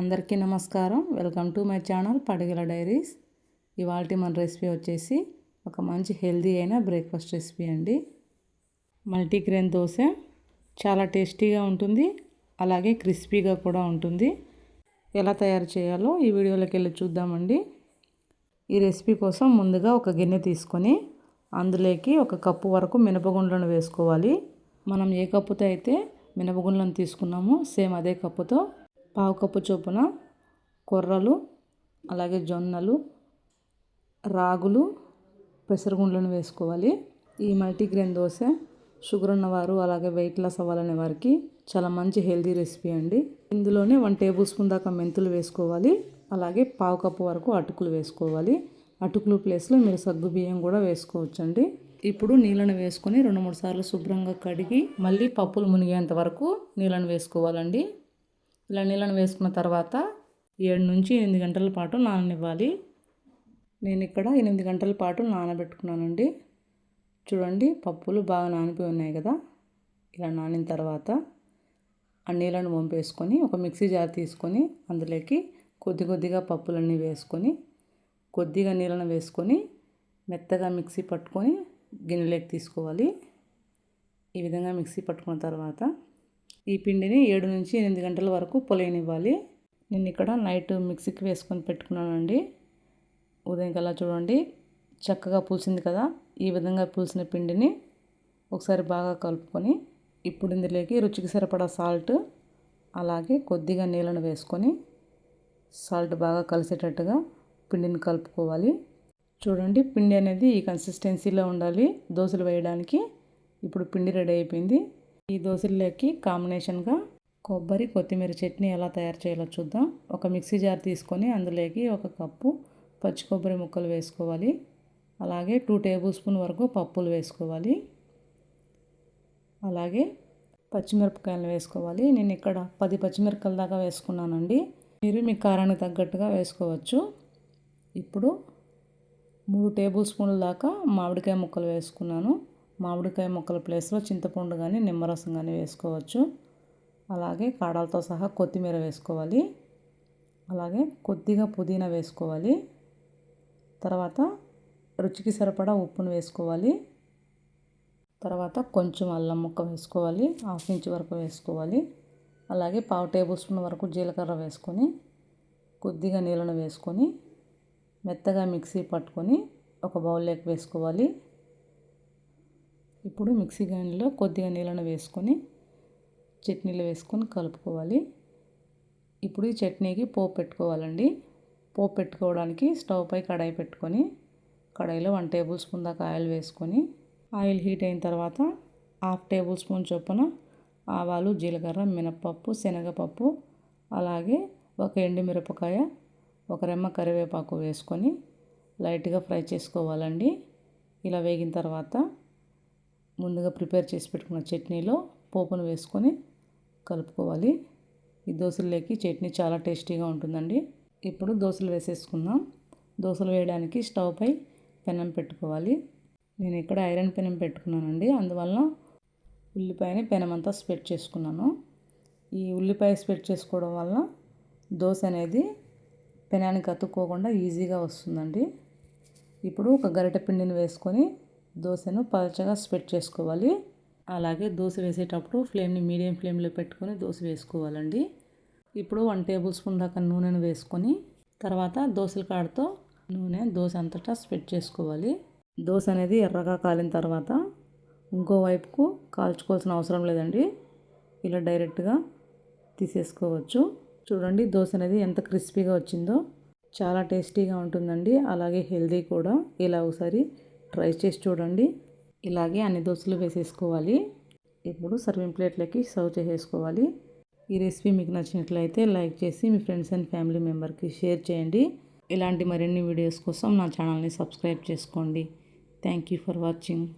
అందరికీ నమస్కారం. Welcome to my channel Padagala diaries. ఇవాళ మన రెసిపీ వచ్చేసి ఒక మంచి హెల్దీ అయిన బ్రేక్ఫాస్ట్ రెసిపీ అండి. మల్టీగ్రెయిన్ దోశ చాలా టేస్టీగా ఉంటుంది అలాగే క్రిస్పీగా కూడా ఉంటుంది. ఎలా తయారు చేయాలో ఈ వీడియోలోకి వెళ్ళి చూద్దామండి. ఈ రెసిపీ కోసం ముందుగా ఒక గిన్నె తీసుకొని అందులోకి ఒక కప్పు వరకు మినపగుండ్లను వేసుకోవాలి. మనం ఏ కప్పుతో అయితే మినపగుండ్లను తీసుకున్నామో సేమ్ అదే కప్పుతో పావు కప్పు చొప్పున కొర్రలు అలాగే జొన్నలు రాగులు పెసరగుండ్లను వేసుకోవాలి. ఈ మల్టీగ్రెయిన్ దోశ షుగర్ ఉన్నవారు అలాగే వెయిట్ లాస్ అవ్వాలనే వారికి చాలా మంచి హెల్దీ రెసిపీ అండి. ఇందులోనే వన్ టేబుల్ స్పూన్ దాకా మెంతులు వేసుకోవాలి. అలాగే పావు కప్పు వరకు అటుకులు వేసుకోవాలి. అటుకులు ప్లేస్లో మీరు సగ్గు బియ్యం కూడా వేసుకోవచ్చండి. ఇప్పుడు నీళ్ళను వేసుకొని రెండు మూడు సార్లు శుభ్రంగా కడిగి మళ్ళీ పప్పులు మునిగేంత వరకు నీళ్ళను వేసుకోవాలండి. ఇలా నీళ్ళను వేసుకున్న తర్వాత ఏడు నుంచి ఎనిమిది గంటల పాటు నాననివ్వాలి. నేను ఇక్కడ ఎనిమిది గంటల పాటు నానబెట్టుకున్నానండి. చూడండి పప్పులు బాగా నానిపోయి ఉన్నాయి కదా. ఇలా నానిన తర్వాత ఆ నీళ్ళను వంపేసుకొని ఒక మిక్సీ జార్ తీసుకొని అందులోకి కొద్ది కొద్దిగా పప్పులన్నీ వేసుకొని కొద్దిగా నీళ్ళను వేసుకొని మెత్తగా మిక్సీ పట్టుకొని గిన్నెలోకి తీసుకోవాలి. ఈ విధంగా మిక్సీ పట్టుకున్న తర్వాత ఈ పిండిని ఏడు నుంచి ఎనిమిది గంటల వరకు పొలయనివ్వాలి. నేను ఇక్కడ నైట్ మిక్సీకి వేసుకొని పెట్టుకున్నానండి. ఉదయం కల్లా చూడండి చక్కగా పులిసింది కదా. ఈ విధంగా పులిసిన పిండిని ఒకసారి బాగా కలుపుకొని ఇప్పుడు ఇందులోకి రుచికి సరిపడా సాల్ట్ అలాగే కొద్దిగా నీళ్ళను వేసుకొని సాల్ట్ బాగా కలిసేటట్టుగా పిండిని కలుపుకోవాలి. చూడండి పిండి అనేది ఈ కన్సిస్టెన్సీలో ఉండాలి. దోశలు వేయడానికి ఇప్పుడు పిండి రెడీ అయిపోయింది. ఈ దోశల్లోకి కాంబినేషన్గా కొబ్బరి కొత్తిమీర చట్నీ ఎలా తయారు చేయాలో చూద్దాం. ఒక మిక్సీ జార్ తీసుకొని అందులోకి ఒక కప్పు పచ్చి కొబ్బరి ముక్కలు వేసుకోవాలి. అలాగే టూ టేబుల్ స్పూన్ వరకు పప్పులు వేసుకోవాలి. అలాగే పచ్చిమిరపకాయలు వేసుకోవాలి. నేను ఇక్కడ పది పచ్చిమిరపకాయల దాకా వేసుకున్నానండి. మీరు మీ కారానికి తగ్గట్టుగా వేసుకోవచ్చు. ఇప్పుడు మూడు టేబుల్ స్పూన్ల దాకా మామిడికాయ ముక్కలు వేసుకున్నాను. మామిడికాయ ముక్కల ప్లేస్లో చింతపండు కానీ నిమ్మరసం కానీ వేసుకోవచ్చు. అలాగే కాడలతో సహా కొత్తిమీర వేసుకోవాలి. అలాగే కొద్దిగా పుదీనా వేసుకోవాలి. తర్వాత రుచికి సరిపడా ఉప్పును వేసుకోవాలి. తర్వాత కొంచెం అల్లం ముక్క వేసుకోవాలి. హాఫ్ ఇంచ్ వరకు వేసుకోవాలి. అలాగే పావు టేబుల్ స్పూన్ వరకు జీలకర్ర వేసుకొని కొద్దిగా నీళ్ళను వేసుకొని మెత్తగా మిక్సీ పట్టుకొని ఒక బౌల్లోకి వేసుకోవాలి. ఇప్పుడు మిక్సీ గిన్నెలో కొద్దిగా నీళ్ళను వేసుకొని చట్నీలు వేసుకొని కలుపుకోవాలి. ఇప్పుడు ఈ చట్నీకి పోపు పెట్టుకోవాలండి. పోపు పెట్టుకోవడానికి స్టవ్ పై కడాయి పెట్టుకొని కడాయిలో వన్ టేబుల్ స్పూన్ దాకా ఆయిల్ వేసుకొని ఆయిల్ హీట్ అయిన తర్వాత హాఫ్ టేబుల్ స్పూన్ చొప్పున ఆవాలు జీలకర్ర మినప్పప్పు శనగపప్పు అలాగే ఒక ఎండుమిరపకాయ ఒక రెమ్మ కరివేపాకు వేసుకొని లైట్గా ఫ్రై చేసుకోవాలండి. ఇలా వేగిన తర్వాత ముందుగా ప్రిపేర్ చేసి పెట్టుకున్న చట్నీలో పోపును వేసుకొని కలుపుకోవాలి. ఈ దోశల్లోకి చట్నీ చాలా టేస్టీగా ఉంటుందండి. ఇప్పుడు దోశలు వేసేసుకుందాం. దోశలు వేయడానికి స్టవ్ పై పెనం పెట్టుకోవాలి. నేను ఇక్కడ ఐరన్ పెనం పెట్టుకున్నానండి. అందువల్ల ఉల్లిపాయని పెనం అంతా స్ప్రెడ్ చేసుకున్నాను. ఈ ఉల్లిపాయ స్ప్రెడ్ చేసుకోవడం వల్ల దోశ అనేది పెనానికి అతుక్కోకుండా ఈజీగా వస్తుందండి. ఇప్పుడు ఒక గరిటె పిండిని వేసుకొని దోశను పలచగా స్ప్రెడ్ చేసుకోవాలి. అలాగే దోశ వేసేటప్పుడు ఫ్లేమ్ని మీడియం ఫ్లేమ్లో పెట్టుకొని దోశ వేసుకోవాలండి. ఇప్పుడు వన్ టేబుల్ స్పూన్ దాకా నూనెను వేసుకొని తర్వాత దోశల కాడతో నూనె దోశ అంతటా స్ప్రెడ్ చేసుకోవాలి. దోశ అనేది ఎర్రగా కాలిన తర్వాత ఇంకో వైపుకు కాల్చుకోవాల్సిన అవసరం లేదండి. ఇలా డైరెక్ట్గా తీసేసుకోవచ్చు. చూడండి దోశ అనేది ఎంత క్రిస్పీగా వచ్చిందో. చాలా టేస్టీగా ఉంటుందండి. అలాగే హెల్దీ కూడా. ఇలా ఒకసారి ట్రై చేసి చూడండి. ఇలాగే అన్ని దోశలు వేసేసుకోవాలి. ఇప్పుడు సర్వింగ్ ప్లేట్లకి సర్వ్ చేసేసుకోవాలి. ఈ రెసిపీ మీకు నచ్చినట్లయితే లైక్ చేసి మీ ఫ్రెండ్స్ అండ్ ఫ్యామిలీ మెంబర్కి షేర్ చేయండి. ఇలాంటి మరిన్ని వీడియోస్ కోసం నా ఛానల్ని సబ్స్క్రైబ్ చేసుకోండి. Thank you for watching